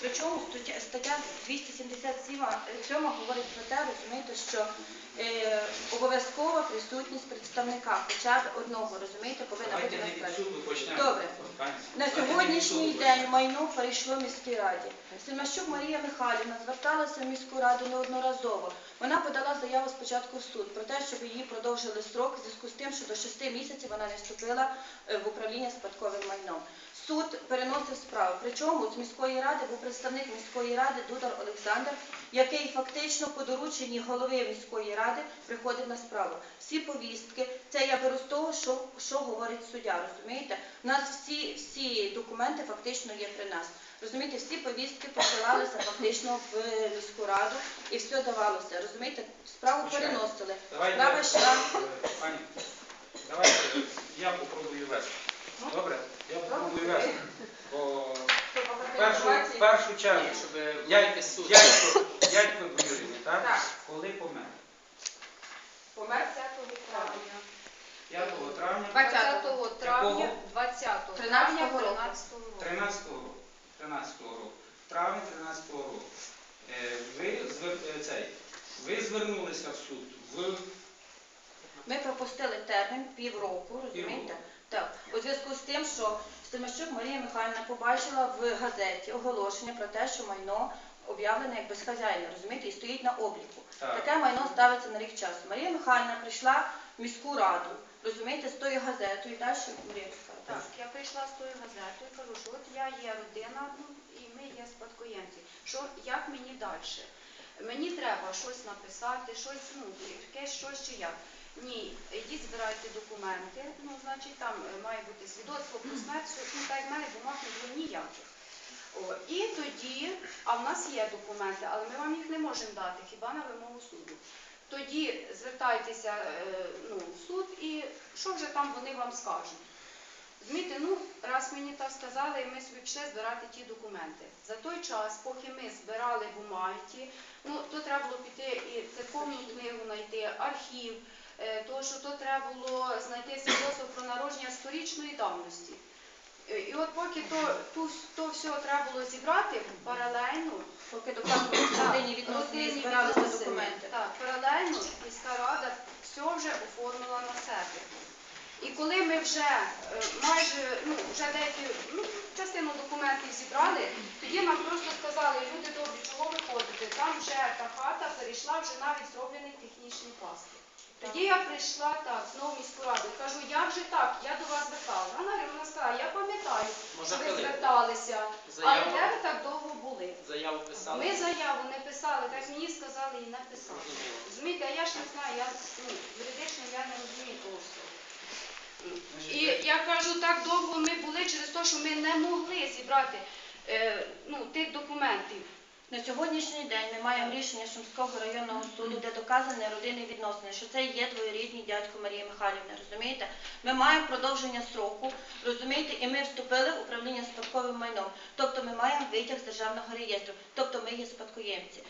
Причому стаття, стаття 277 7 говорить про те, розумієте, що е, обов'язкова присутність представника, хоча б одного, розумієте, повинна бути на. Добре. На сьогоднішній день майно перейшло міській раді. Семащук Марія Михайлівна зверталася в міську раду неодноразово. Вона подала заяву спочатку в суд про те, щоб її продовжили строк в зв'язку з тим, що до 6 місяців вона не вступила е, в управління спадковим майном. Суд переносив справу. Причому з міської ради був представник міської ради Дудар Олександр, який фактично по дорученні голови міської ради приходив на справу. Всі повістки, це я беру з того, що, що говорить суддя. Розумієте? У нас всі, всі документи фактично є при нас. Розумієте, всі повістки посилалися фактично в міську раду і все давалося. Розумієте, справу Звичайно. переносили. Давайте, Справа йшла. е, пані, давайте е, я попробую вести. Добре? Я попробую вести. Бо в першу, в першу чергу, щоб дядько, суд. Дядько, дядько двоюрідний, так? Так. Коли помер? Помер 5 травня. 5 травня 20 травня, Якого? 20 13 травня року. 13 року. 13 року. 13 року. В травні 13 року. Е, Ви, звер- е, цей, ви звернулися в суд в Ми пропустили термін півроку, розумієте? Півроку. Так, у зв'язку з тим, що Стельмащук Марія Михайлівна побачила в газеті оголошення про те, що майно об'явлене як безхазяйне, розумієте, і стоїть на обліку. Так. Таке майно ставиться на рік часу. Марія Михайлівна прийшла в міську раду, розумієте, з тою газетою і далі Марія скаже. Так, я прийшла з тою газетою кажу, що от я є родина, ну і ми є спадкоємці. Що як мені далі? Мені треба щось написати, щось, ну, якесь щось чи як. Ні, йдіть збирайте документи, ну, значить, там е, має бути свідоцтво про смерть, що, ну, так як в мене бумаг не було ніяких. О, і тоді, а в нас є документи, але ми вам їх не можемо дати, хіба на вимогу суду. Тоді звертайтеся е, ну, в суд і що вже там вони вам скажуть. Розумієте, ну, раз мені так сказали, і ми собі пішли збирати ті документи. За той час, поки ми збирали бумаги ті, ну, то треба було піти і церковну книгу знайти, архів, е, то, що то треба було знайти свідоцтво про народження сторічної давності. Е, І от поки то, ту, то все треба було зібрати паралельно, Поки доказували родині відносини збиралися документи. Так, паралельно міська рада все вже оформила на себе. І коли ми вже е, майже ну, вже деякі ну, частину документів зібрали, тоді нам просто сказали, люди добрі, чого ви ходите? Там вже та хата перейшла вже навіть зроблений технічний пластик. Тоді я прийшла так, знову в міську раду, кажу, як же так, я до вас зверталася. Вона, вона сказала, я пам'ятаю, що ви зверталися, але де ви так довго були? заяву писали? Ми заяву не писали, так мені сказали і не писали. Розумієте, а я ж не знаю, я ну, юридично я не розумію того всього. І я кажу, так довго ми були через те, що ми не могли зібрати е, ну, тих документів. На сьогоднішній день ми маємо рішення Шумського районного суду, де доказані родинні відносини, що це є двоюрідний дядько Марії Михайлівни, розумієте? Ми маємо продовження сроку, розумієте, і ми вступили в управління спадковим майном. Тобто ми маємо витяг з державного реєстру, тобто ми є спадкоємці.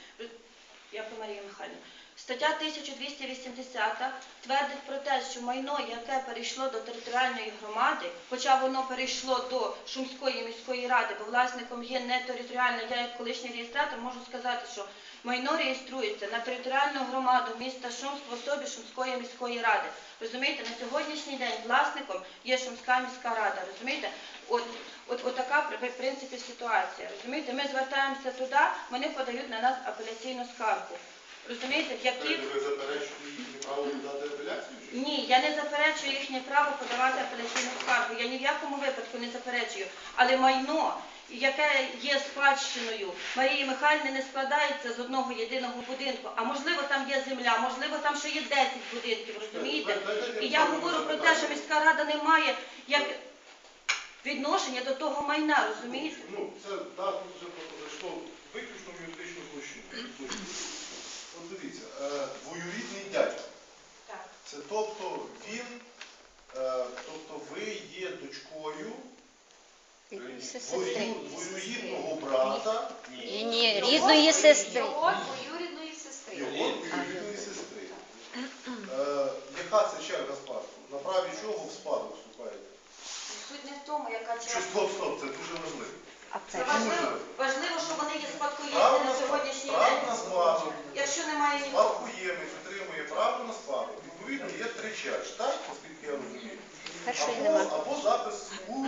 Я і Марія Михайлівна. Стаття 1280 твердить про те, що майно, яке перейшло до територіальної громади, хоча воно перейшло до Шумської міської ради, бо власником є не територіальна, я як колишній реєстратор можу сказати, що майно реєструється на територіальну громаду міста Шумськ в особі Шумської міської ради. Розумієте, на сьогоднішній день власником є Шумська міська рада. Розумієте, от, от, от така в принципі ситуація. Розумієте, ми звертаємося туди, вони подають на нас апеляційну скаргу. Розумієте, які Ви заперечуєте їхнє право подати апеляцію? ні, я не заперечую їхнє право подавати апеляційну скаргу. Я ні в якому випадку не заперечую. Але майно, яке є спадщиною Марії Михайлівни, не складається з одного єдиного будинку. А можливо, там є земля, можливо, там ще є 10 будинків, розумієте? І я говорю про те, що міська рада не має як відношення до того майна, розумієте? Ну, це тут вже зайшло виключно в юридичну площину. От дивіться, е, двоюрідний дядько. Так. Це тобто він, е, тобто ви є дочкою двоюрідного брата Ні, ні, рідної сестри. Його двоюрідної сестри. його двоюрідної сестри. Е, Яка це черга спадку? На праві чого в спадок вступаєте? Суть не в тому, яка черга. стоп, стоп, це дуже важливо. А це важливо, важливо, що вони є спадкоємці на сьогоднішній право день. на спадок. Якщо немає нікого. Спадкоємець отримує право на спадок. Відповідно, є три черги, так? Наскільки я розумію. Або, або запис у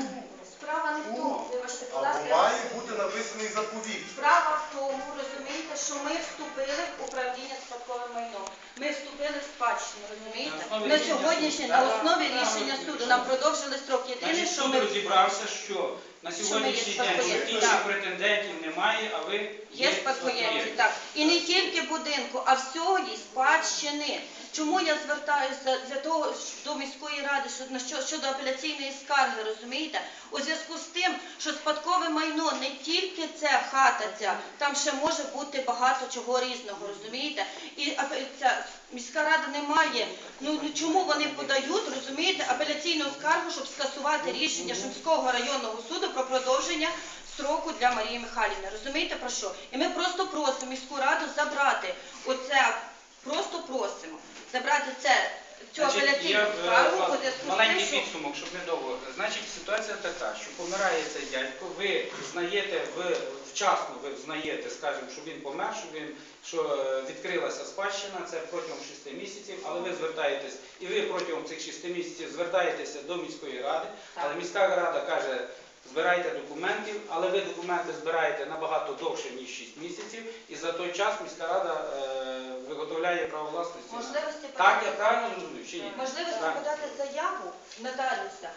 Справа не в тому, вибачте, будь або ласка. має бути написаний заповіт. Справа в тому, розумієте, що ми вступили в управління спадковим майном. Ми вступили в спадщину, розумієте? На основі На рішення сьогоднішній, на основі рішення суду нам продовжили строк. Єдине, Значить, що суд ми розібрався, що на Що ми є сьогоднішній день спадкоємці, інших так. претендентів немає, а ви Є спадкоємці, так. І не тільки будинку, а всього спадщини. Чому я звертаюся для того до міської ради що- на що- щодо апеляційної скарги, розумієте? У зв'язку з тим, що спадкове майно не тільки ця хата ця, там ще може бути багато чого різного, розумієте? І апе- ця міська рада не має. Ну ну чому вони подають, розумієте, апеляційну скаргу, щоб скасувати рішення Шумського районного суду про продовження строку для Марії Михайлівни. Розумієте про що? І ми просто просимо міську раду забрати оце, просто просимо забрати це, цю апеляційну е, скаргу у маленький підсумок, щоб не довго. Значить, ситуація така, що помирає цей дядько, ви знаєте, ви вчасно ви знаєте, скажімо, що він помер, що він що е, відкрилася спадщина, це протягом 6 місяців, але ви звертаєтесь, і ви протягом цих 6 місяців звертаєтеся до міської ради, але міська рада каже. Збирайте документів, але ви документи збираєте набагато довше, ніж 6 місяців, і за той час міська рада е, виготовляє право власності. на- можливості Так, я подати- правильно зрозумів, чи ні? можливості Так. подати заяву нотаріуса.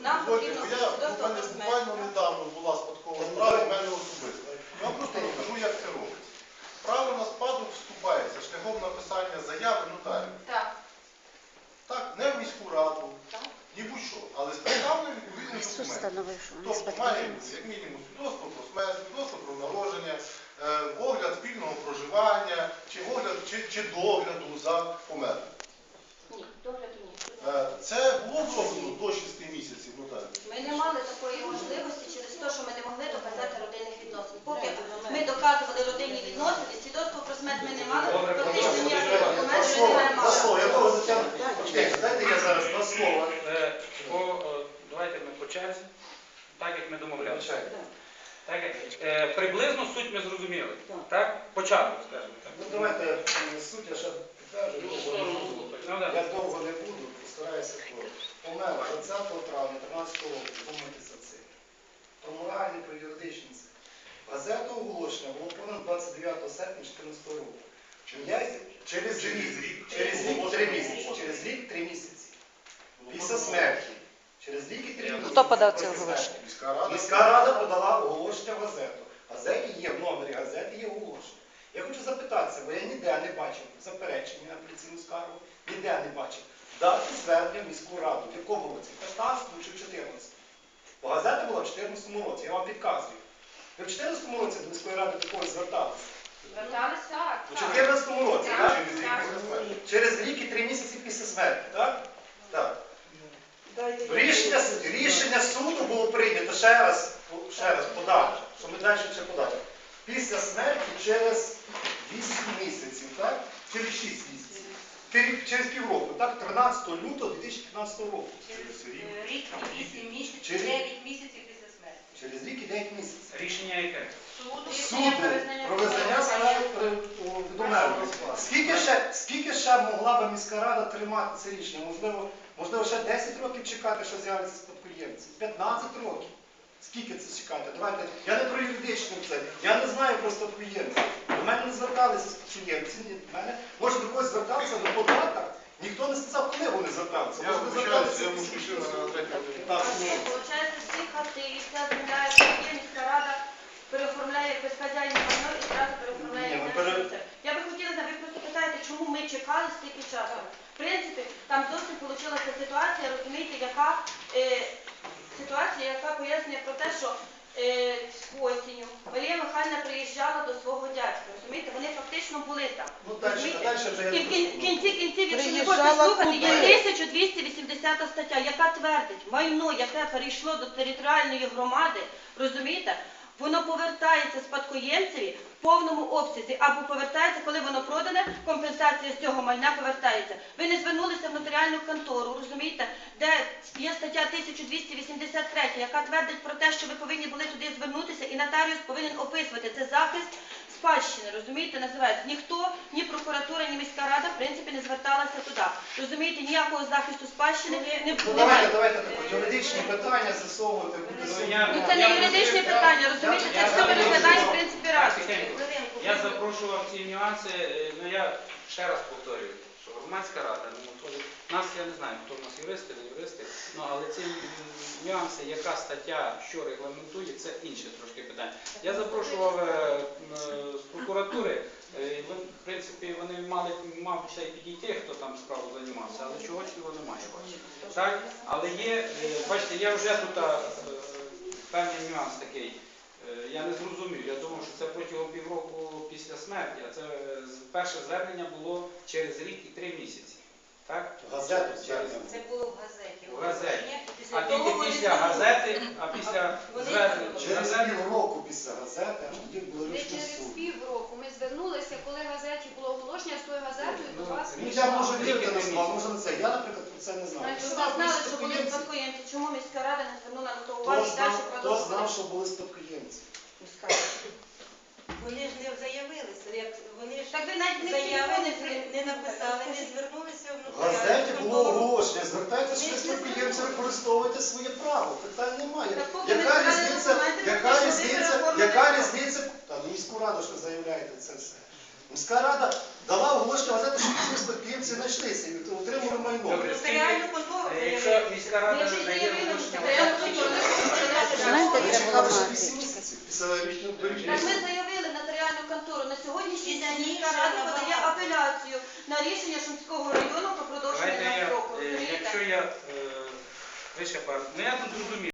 Нам потрібно бо я, у свідоцтво мене про смерть. буквально недавно була спадкова справа, в мене особисто. Я вам просто розкажу, як це робиться. Право на спадок вступається шляхом написання заяви нотарію. Так. Так, не в міську раду, ні будь-що, але з представленим відповідним Суд документом. встановив, що вони Тобто має спадкоємці. Як мінімум свідоцтво про смерть, свідоцтво про народження, е, огляд спільного проживання, чи огляд, чи, чи догляду за померлим. Ні, догляду ні. Е, Це було зроблено до 6 місяців нотарію. Ми не мали такої можливості через те, що ми не могли доказати родинних відносин. Поки ми доказували родинні відносини, свідоцтво про смерть ми не мали, фактично ніяких документів ми не я мали. дайте я зараз два слова. Е, давайте ми по черзі, так як ми домовлялися. Так, е, приблизно суть ми зрозуміли. Так? Початок, скажімо так. Ну давайте е, суть, я ще підтверджую. Ну, да. Я довго не буду, постараюся коротко. Помер 20 травня 13 року, думайте за це. Про моральні, про юридичні це. Газету оголошення було подано 29 серпня 2014 року. Я через рік, через рік, три місяці, через рік, три місяці. Після смерті. Через рік і три місяці. Хто подав це оголошення? Міська рада. Міська рада подала оголошення в газету. В газеті є, в номері газети є оголошення. Я хочу запитатися, бо я ніде не бачив заперечення на поліційну скаргу, ніде не бачив. Дати звернення в міську раду. В якому році? В 15 чи в 14? Бо газета була в 14 році, я вам підказую. Ви в 14 році до міської ради такої зверталися? Звертались так. У 14 році, Так, так? Через рік так. Через рік і три місяці після смерті, так? Так. Рішення, рішення суду було прийнято ще раз, ще раз подати, що ми далі ще подати. Після смерті через 8 місяців, так? Через 6 місяців. Через півроку, так? 13 лютого 2015 року. Через рік. Рік 8 місяців, 9 місяців. Через рік і 9 місяців. Рішення яке? Суду про визнання справи домерлої. Скільки ще, скільки ще могла би міська рада тримати це рішення? Можливо, можливо, ще 10 років чекати, що з'являться спадкоємці? 15 років. Скільки це чекати? Давайте. Я не про юридичну це. Я не знаю про спадкоємців. До мене не зверталися спадкоємці. Ні, до мене. Може до когось зверталися до податка. Ніхто не сказав, коли вони зверталися. Я Може, зверталися я мушу ще суду. на. Так, Ні, ну. Виходить, всі хати і вся земля, яка є, міська рада переоформляє безхазяйне майно і зразу переоформляє Ні, ми на пере- місце. Я би хотіла, знати, ви просто питаєте, чому ми чекали стільки часу. В принципі, там зовсім вийшла ситуація, розумієте, яка е, ситуація, яка пояснює про те, що е, осінню Марія Михайлівна приїжджала до свого дядька, розумієте, вони фактично були там. Ну, дальше, розумієте? а дальше вже я І в кін- не кінці кінців, якщо не Приїжджала хочете слухати, є куди? 1280 стаття, яка твердить, майно, яке перейшло до територіальної громади, розумієте, воно повертається спадкоємцеві в повному обсязі або повертається, коли воно продане, компенсація з цього майна повертається. Ви не звернулися в нотаріальну контору, розумієте, де є стаття 1283, яка твердить про те, що ви повинні були туди звернутися, і нотаріус повинен описувати це захист спадщини, розумієте, називається. Ніхто, ні прокуратура, ні міська рада, в принципі, не зверталася туди. Розумієте, ніякого захисту спадщини не Ну, було. давайте, давайте так, юридичні питання засовувати буде Ну, Ну це не юридичне питання, розумієте, це все ми розглядаємо в принципі раз. Я запрошував ці нюанси, е, ну я ще раз повторюю, що громадська рада, ну то нас я не знаю, хто в нас юристи, не юристи, ну але ці нюанси, яка стаття, що регламентує, це інше трошки питання. Я запрошував е, е, з прокуратури, е, в принципі, вони мали, мабуть, ще й підійти, хто там справу займався, але чогось його немає. бачите. Так, але є, е, бачите, я вже тут е, певний нюанс такий. Е, Я не зрозумів. Я думав, що це протягом півроку після смерті, а це е, перше звернення було через рік і три місяці. Так? Газету Через- звернення. Це було в газеті. В газеті. А тільки після газети, а після звернення Через півроку після газети, аж тоді були Не рішення через півроку. Ми звернулися, коли в газеті було оголошення з тою газетою до Ну, вас. Ну я можу вірити на слова, може на це. Я, наприклад, про це не знав. Якщо ви Знав, знали, що були спадкоємці. спадкоємці, чому міська рада не звернула на то Хто увагу і знав, далі хто продовжувала? знав, що були спадкоємці? Міська рада. Вони ж не заявилися, як вони ж Так ви навіть не заяви не, телефони не написали, не звернулися в В газеті було оголошення, звертайтеся, що ви спадкоємці використовуєте своє право. Питань немає. Так поки не Яка збирали різниця, документи, яка то різниця, переоформили яка різниця, та ну міську раду, що заявляєте це все. Міська рада дала оголошення в газеті, що всі спадкоємці знайшлися і отримали майно. Добре, Нотаріальну контору Е, Якщо міська рада не дає треба. Знаєте, чекали ще 8 місяців після річного Так ми заявили в нотаріальну контору. На сьогоднішній день міська рада подає апеляцію на рішення Шумського району про Давайте продовження я, строку. е, Розумієте? якщо я е, вище пар, ну я тут розумію.